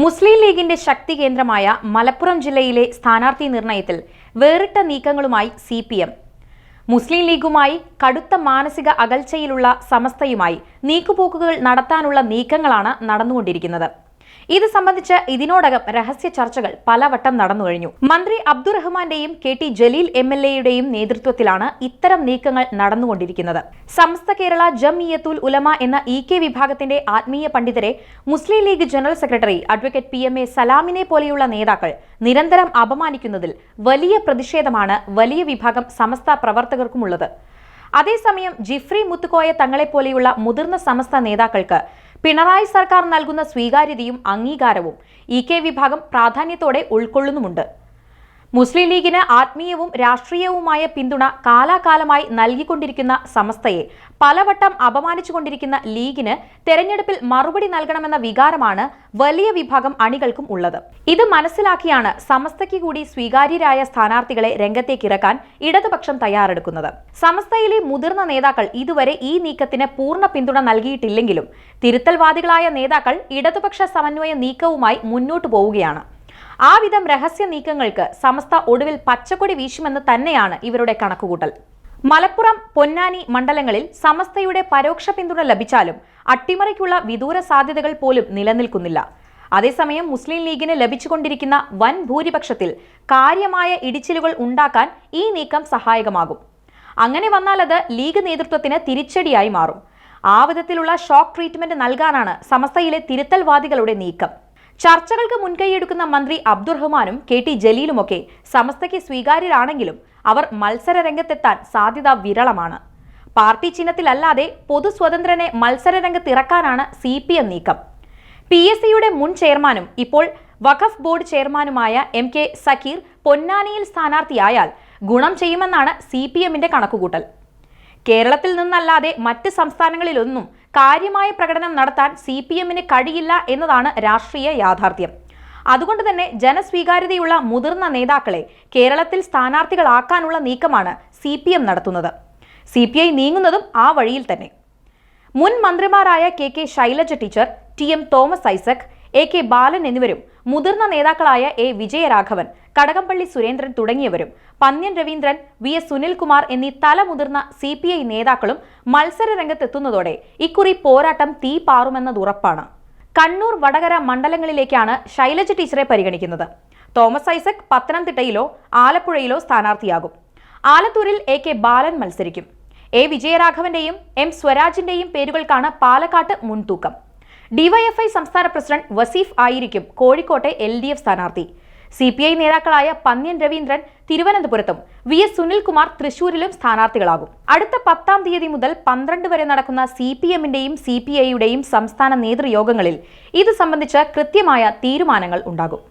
മുസ്ലിം ലീഗിന്റെ ശക്തി കേന്ദ്രമായ മലപ്പുറം ജില്ലയിലെ സ്ഥാനാർത്ഥി നിർണയത്തിൽ വേറിട്ട നീക്കങ്ങളുമായി സി പി എം. മുസ്ലിം ലീഗുമായി കടുത്ത മാനസിക അകൽച്ചയിലുള്ള സമസ്തയുമായി നീക്കുപോക്കുകൾ നടത്താനുള്ള നീക്കങ്ങളാണ് നടന്നുകൊണ്ടിരിക്കുന്നത്. ഇത് സംബന്ധിച്ച് ഇതിനോടകം രഹസ്യ ചർച്ചകൾ പലവട്ടം നടന്നു കഴിഞ്ഞു. മന്ത്രി അബ്ദുറഹ്മാന്റെയും K T Jaleel M L എയുടെയും നേതൃത്വത്തിലാണ് ഇത്തരം നീക്കങ്ങൾ നടന്നുകൊണ്ടിരിക്കുന്നത്. സമസ്ത കേരള ജംഇയത്തുൽ ഉലമ എന്ന ഇ കെ വിഭാഗത്തിന്റെ ആത്മീയ പണ്ഡിതരെ Muslim League general secretary advocate P M A സലാമിനെ പോലെയുള്ള നേതാക്കൾ നിരന്തരം അപമാനിക്കുന്നതിൽ വലിയ പ്രതിഷേധമാണ് വലിയ വിഭാഗം സമസ്ത പ്രവർത്തകർക്കുമുള്ളത്. അതേസമയം ജിഫ്രി മുത്തുക്കോയ തങ്ങളെപ്പോലെയുള്ള മുതിർന്ന സമസ്ത നേതാക്കൾക്ക് പിണറായി സർക്കാർ നൽകുന്ന സ്വീകാര്യതയും അംഗീകാരവും ഇ കെ വിഭാഗം പ്രാധാന്യത്തോടെ ഉൾക്കൊള്ളുന്നുമുണ്ട്. മുസ്ലിം ലീഗിന് ആത്മീയവും രാഷ്ട്രീയവുമായ പിന്തുണ കാലാകാലമായി നൽകിക്കൊണ്ടിരിക്കുന്ന സമസ്തയെ പലവട്ടം അപമാനിച്ചുകൊണ്ടിരിക്കുന്ന ലീഗിന് തെരഞ്ഞെടുപ്പിൽ മറുപടി നൽകണമെന്ന വികാരമാണ് വലിയ വിഭാഗം അണികൾക്കും ഉള്ളത്. ഇത് മനസ്സിലാക്കിയാണ് സമസ്തയ്ക്ക് കൂടി സ്വീകാര്യരായ സ്ഥാനാർത്ഥികളെ രംഗത്തേക്കിറക്കാൻ ഇടതുപക്ഷം തയ്യാറെടുക്കുന്നത്. സമസ്തയിലെ മുതിർന്ന നേതാക്കൾ ഇതുവരെ ഈ നീക്കത്തിന് പൂർണ പിന്തുണ നൽകിയിട്ടില്ലെങ്കിലും തിരുത്തൽവാദികളായ നേതാക്കൾ ഇടതുപക്ഷ സമന്വയ നീക്കവുമായി മുന്നോട്ടു പോവുകയാണ്. ആ വിധം രഹസ്യ നീക്കങ്ങൾക്ക് സമസ്ത ഒടുവിൽ പച്ചക്കൊടി വീശുമെന്ന് തന്നെയാണ് ഇവരുടെ കണക്കുകൂട്ടൽ. മലപ്പുറം പൊന്നാനി മണ്ഡലങ്ങളിൽ സമസ്തയുടെ പരോക്ഷ പിന്തുണ ലഭിച്ചാലും അട്ടിമറിക്കുള്ള വിദൂര സാധ്യതകൾ പോലും നിലനിൽക്കുന്നില്ല. അതേസമയം മുസ്ലിം ലീഗിന് ലഭിച്ചുകൊണ്ടിരിക്കുന്ന വൻ ഭൂരിപക്ഷത്തിൽ കാര്യമായ ഇടിച്ചിലുകൾ ഉണ്ടാക്കാൻ ഈ നീക്കം സഹായകമാകും. അങ്ങനെ വന്നാൽ അത് ലീഗ് നേതൃത്വത്തിന് തിരിച്ചടിയായി മാറും. ആ വിധത്തിലുള്ള ഷോക്ക് ട്രീറ്റ്മെന്റ് നൽകാനാണ് സമസ്തയിലെ തിരുത്തൽവാദികളുടെ നീക്കം. ചർച്ചകൾക്ക് മുൻകൈയെടുക്കുന്ന മന്ത്രി അബ്ദുറഹ്മാനും കെ ടി ജലീലുമൊക്കെ സമസ്തയ്ക്ക് സ്വീകാര്യരാണെങ്കിലും അവർ മത്സര രംഗത്തെത്താൻ സാധ്യത വിരളമാണ്. പാർട്ടി ചിഹ്നത്തിലല്ലാതെ പൊതു സ്വതന്ത്രനെ മത്സര രംഗത്തിറക്കാനാണ് സി പി എം നീക്കം. പി എസ് സിയുടെ മുൻ ചെയർമാനും ഇപ്പോൾ വഖഫ് ബോർഡ് ചെയർമാനുമായ എം കെ സക്കീർ പൊന്നാനിയിൽ സ്ഥാനാർത്ഥിയായാൽ ഗുണം ചെയ്യുമെന്നാണ് സി പി എമ്മിന്റെ കണക്കുകൂട്ടൽ. കേരളത്തിൽ നിന്നല്ലാതെ മറ്റ് സംസ്ഥാനങ്ങളിലൊന്നും കാര്യമായ പ്രകടനം നടത്താൻ സി പി എമ്മിന് കഴിയില്ല എന്നതാണ് രാഷ്ട്രീയ യാഥാർത്ഥ്യം. അതുകൊണ്ട് തന്നെ ജനസ്വീകാര്യതയുള്ള മുതിർന്ന നേതാക്കളെ കേരളത്തിൽ സ്ഥാനാർത്ഥികളാക്കാനുള്ള നീക്കമാണ് സി പി എം നടത്തുന്നത്. സി പി ഐ നീങ്ങുന്നതും ആ വഴിയിൽ തന്നെ. മുൻ മന്ത്രിമാരായ K K Shailaja teacher T M Thomas Isaac A K Balan എന്നിവരും മുതിർന്ന നേതാക്കളായ എ വിജയരാഘവൻ കടകംപള്ളി സുരേന്ദ്രൻ തുടങ്ങിയവരും പന്ന്യൻ രവീന്ദ്രൻ വി എസ് സുനിൽകുമാർ എന്നീ തലമുതിർന്ന സി പി ഐ നേതാക്കളും മത്സര രംഗത്തെത്തുന്നതോടെ ഇക്കുറി പോരാട്ടം തീ പാറുമെന്നത് ഉറപ്പാണ്. കണ്ണൂർ വടകര മണ്ഡലങ്ങളിലേക്കാണ് ശൈലജ ടീച്ചറെ പരിഗണിക്കുന്നത്. തോമസ് ഐസക് പത്തനംതിട്ടയിലോ ആലപ്പുഴയിലോ സ്ഥാനാർത്ഥിയാകും. ആലത്തൂരിൽ എ കെ ബാലൻ മത്സരിക്കും. എ വിജയരാഘവന്റെയും എം സ്വരാജിന്റെയും പേരുകൾക്കാണ് പാലക്കാട്ട് മുൻതൂക്കം. ഡിവൈഎഫ്ഐ സംസ്ഥാന പ്രസിഡന്റ് വസീഫ് ആയിരിക്കും കോഴിക്കോട്ടെ എൽ ഡി എഫ് സ്ഥാനാർത്ഥി. സി പി ഐ നേതാക്കളായ പന്ന്യൻ രവീന്ദ്രൻ തിരുവനന്തപുരത്തും വി എസ് സുനിൽകുമാർ തൃശൂരിലും സ്ഥാനാർത്ഥികളാകും. അടുത്ത പത്താം തീയതി മുതൽ പന്ത്രണ്ട് വരെ നടക്കുന്ന സി പി എമ്മിന്റെയും സി പി ഐയുടെയും സംസ്ഥാന നേതൃയോഗങ്ങളിൽ ഇത് സംബന്ധിച്ച് കൃത്യമായ തീരുമാനങ്ങൾ ഉണ്ടാകും.